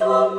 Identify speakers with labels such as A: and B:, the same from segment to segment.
A: Христом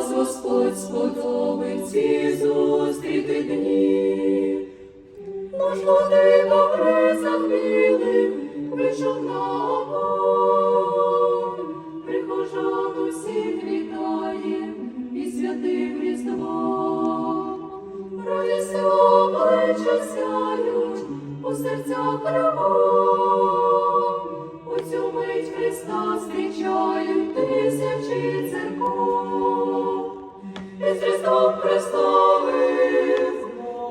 A: нас Господь сподобив ці зустріти дні. Наш владика в ризах білих вийшов на огонь. Прихожан усіх вітає і святим Різдвом. Радість обличчя сяють у серцях любов. У цю мить Христа зустрічають тисячі церков. Різдвом Христовим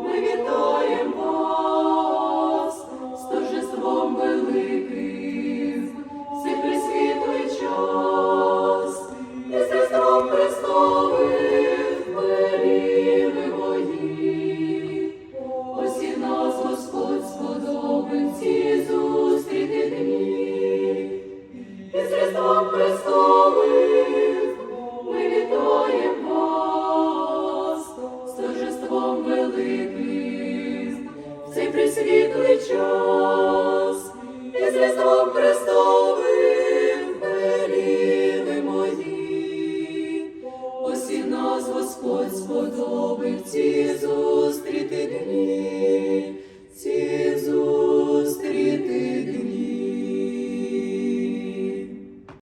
A: ми вітаємо вас з торжеством великим, в цей присвітлий час. Із Різдвом Христовим веліли мої. Ось і нас Господь сподобив ці зустріти дні. Із Різдвом Христовим Господь сподобив ці зустріти дні.